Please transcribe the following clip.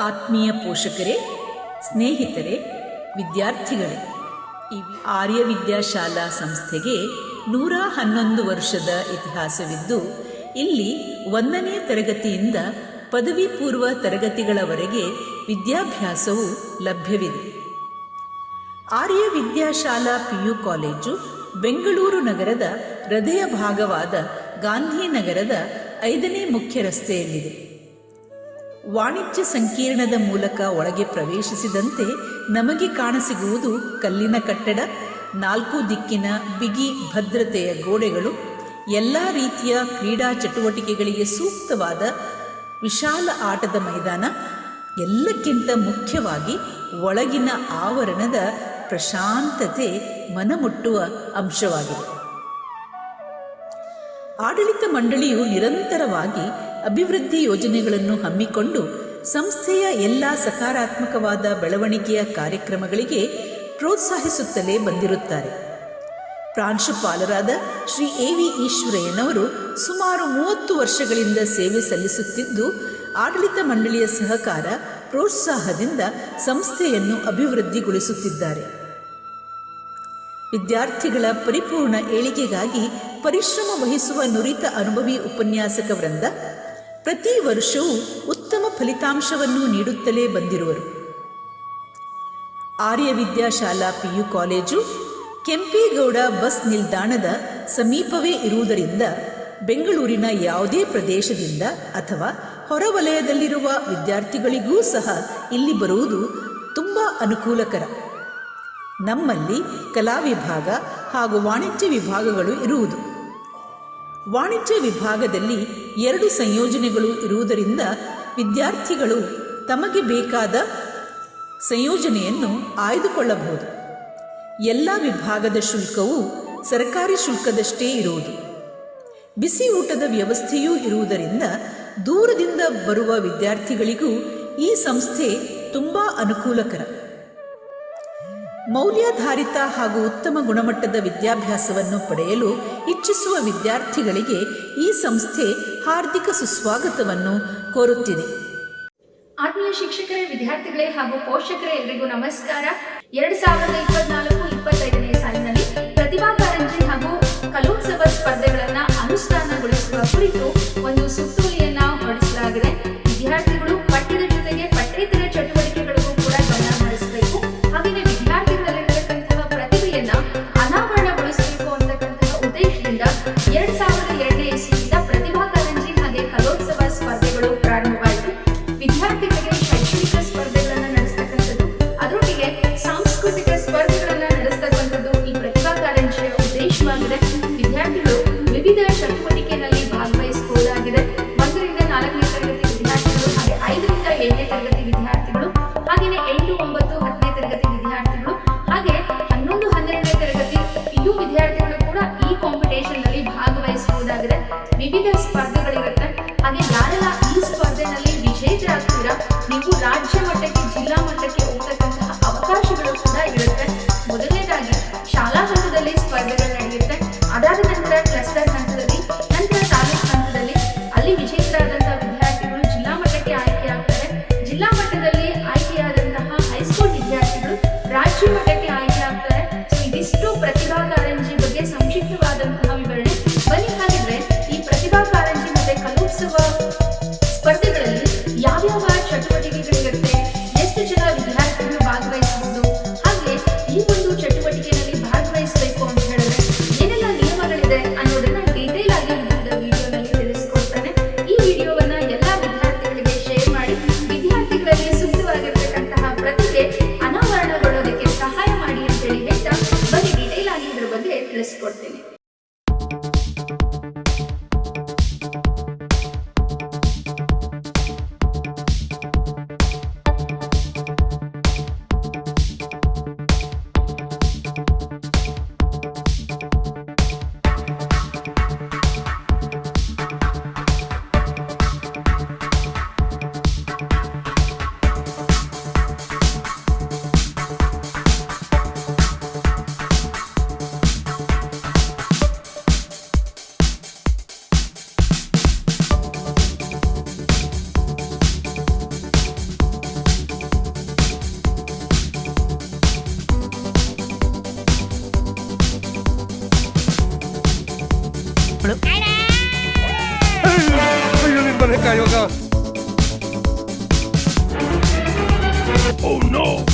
ಆತ್ಮೀಯ ಪೋಷಕರೇ, ಸ್ನೇಹಿತರೆ, ವಿದ್ಯಾರ್ಥಿಗಳೇ, ಈ ಆರ್ಯ ವಿದ್ಯಾಶಾಲಾ ಸಂಸ್ಥೆಗೆ ನೂರ ಹನ್ನೊಂದು ವರ್ಷದ ಇತಿಹಾಸವಿದ್ದು, ಇಲ್ಲಿ ಒಂದನೇ ತರಗತಿಯಿಂದ ಪದವಿ ಪೂರ್ವ ತರಗತಿಗಳವರೆಗೆ ವಿದ್ಯಾಭ್ಯಾಸವು ಲಭ್ಯವಿದೆ. ಆರ್ಯ ವಿದ್ಯಾಶಾಲಾ ಪಿಯು ಕಾಲೇಜು ಬೆಂಗಳೂರು ನಗರದ ಹೃದಯ ಭಾಗವಾದ ಗಾಂಧಿನಗರದ ಐದನೇ ಮುಖ್ಯ ರಸ್ತೆಯಲ್ಲಿದೆ ವಾಣಿಜ್ಯ ಸಂಕೀರ್ಣದ ಮೂಲಕ ಒಳಗೆ ಪ್ರವೇಶಿಸಿದಂತೆ ನಮಗೆ ಕಾಣಸಿಗುವುದು ಕಲ್ಲಿನ ಕಟ್ಟಡ, ನಾಲ್ಕು ದಿಕ್ಕಿನ ಬಿಗಿ ಭದ್ರತೆಯ ಗೋಡೆಗಳು, ಎಲ್ಲ ರೀತಿಯ ಕ್ರೀಡಾ ಚಟುವಟಿಕೆಗಳಿಗೆ ಸೂಕ್ತವಾದ ವಿಶಾಲ ಆಟದ ಮೈದಾನ, ಎಲ್ಲಕ್ಕಿಂತ ಮುಖ್ಯವಾಗಿ ಒಳಗಿನ ಆವರಣದ ಪ್ರಶಾಂತತೆ ಮನಮುಟ್ಟುವ ಅಂಶವಾಗಿದೆ. ಆಡಳಿತ ಮಂಡಳಿಯು ನಿರಂತರವಾಗಿ ಅಭಿವೃದ್ಧಿ ಯೋಜನೆಗಳನ್ನು ಹಮ್ಮಿಕೊಂಡು ಸಂಸ್ಥೆಯ ಎಲ್ಲ ಸಕಾರಾತ್ಮಕವಾದ ಬೆಳವಣಿಗೆಯ ಕಾರ್ಯಕ್ರಮಗಳಿಗೆ ಪ್ರೋತ್ಸಾಹಿಸುತ್ತಲೇ ಬಂದಿರುತ್ತಾರೆ. ಪ್ರಾಂಶುಪಾಲರಾದ ಶ್ರೀ ಎ ವಿ ಈಶ್ವರಯ್ಯನವರು ಸುಮಾರು ಮೂವತ್ತು ವರ್ಷಗಳಿಂದ ಸೇವೆ ಸಲ್ಲಿಸುತ್ತಿದ್ದು, ಆಡಳಿತ ಮಂಡಳಿಯ ಸಹಕಾರ ಪ್ರೋತ್ಸಾಹದಿಂದ ಸಂಸ್ಥೆಯನ್ನು ಅಭಿವೃದ್ಧಿಗೊಳಿಸುತ್ತಿದ್ದಾರೆ. ವಿದ್ಯಾರ್ಥಿಗಳ ಪರಿಪೂರ್ಣ ಏಳಿಗೆಗಾಗಿ ಪರಿಶ್ರಮ ವಹಿಸುವ ನುರಿತ ಅನುಭವಿ ಉಪನ್ಯಾಸಕ ವೃಂದ ಪ್ರತಿ ವರ್ಷವೂ ಉತ್ತಮ ಫಲಿತಾಂಶವನ್ನು ನೀಡುತ್ತಲೇ ಬಂದಿರುವರು. Arya Vidyashala PU college, Kempegowda bus ನಿಲ್ದಾಣದ ಸಮೀಪವೇ ಇರುವುದರಿಂದ ಬೆಂಗಳೂರಿನ ಯಾವುದೇ ಪ್ರದೇಶದಿಂದ ಅಥವಾ ಹೊರವಲಯದಲ್ಲಿರುವ ವಿದ್ಯಾರ್ಥಿಗಳಿಗೂ ಸಹ ಇಲ್ಲಿ ಬರುವುದು ತುಂಬ ಅನುಕೂಲಕರ. ನಮ್ಮಲ್ಲಿ ಕಲಾ ವಿಭಾಗ ಹಾಗೂ ವಾಣಿಜ್ಯ ವಿಭಾಗಗಳು ಇರುವುದು. ವಾಣಿಜ್ಯ ವಿಭಾಗದಲ್ಲಿ ಎರಡು ಸಂಯೋಜನೆಗಳು ಇರುವುದರಿಂದ ವಿದ್ಯಾರ್ಥಿಗಳು ತಮಗೆ ಬೇಕಾದ ಸಂಯೋಜನೆಯನ್ನು ಆಯ್ದುಕೊಳ್ಳಬಹುದು. ಎಲ್ಲ ವಿಭಾಗದ ಶುಲ್ಕವು ಸರ್ಕಾರಿ ಶುಲ್ಕದಷ್ಟೇ ಇರುವುದು. ಬಿಸಿ ಊಟದ ವ್ಯವಸ್ಥೆಯೂ ಇರುವುದರಿಂದ ದೂರದಿಂದ ಬರುವ ವಿದ್ಯಾರ್ಥಿಗಳಿಗೂ ಈ ಸಂಸ್ಥೆ ತುಂಬ ಅನುಕೂಲಕರ. ಮೌಲ್ಯಾಧಾರಿತ ಹಾಗೂ ಉತ್ತಮ ಗುಣಮಟ್ಟದ ವಿದ್ಯಾಭ್ಯಾಸವನ್ನು ಪಡೆಯಲು ಇಚ್ಛಿಸುವ ವಿದ್ಯಾರ್ಥಿಗಳಿಗೆ ಈ ಸಂಸ್ಥೆ ಹಾರ್ದಿಕ ಸುಸ್ವಾಗತವನ್ನು ಕೋರುತ್ತಿದೆ. ಆತ್ಮೀಯ ಶಿಕ್ಷಕರೇ, ವಿದ್ಯಾರ್ಥಿಗಳೇ ಹಾಗೂ ಪೋಷಕರೇ ಎಲ್ರಿಗೂ ನಮಸ್ಕಾರ. ಎರಡ್ ಸಾವಿರದ ಇಪ್ಪತ್ನಾಲ್ಕು ಇಪ್ಪತ್ತೈದನೇ ಸಾಲಿನಲ್ಲಿ ಪ್ರತಿಭಾ ಕಾರಂಜಿ ಹಾಗೂ ಕಲೋತ್ಸವ ಸ್ಪರ್ಧೆಗಳನ್ನ ಅನುಷ್ಠಾನಗೊಳಿಸುವ ಕುರಿತು ಒಂದು ಸುತ್ತೋಲೆಯನ್ನ ಹೊರಡಿಸಲಾಗಿದೆ. తరగతి విద్యార్థులు అదే ఐదు విద్య ఎనిమిది తరగతి ಮತ್ತೆ ಕಲೋತ್ಸವ Oh no!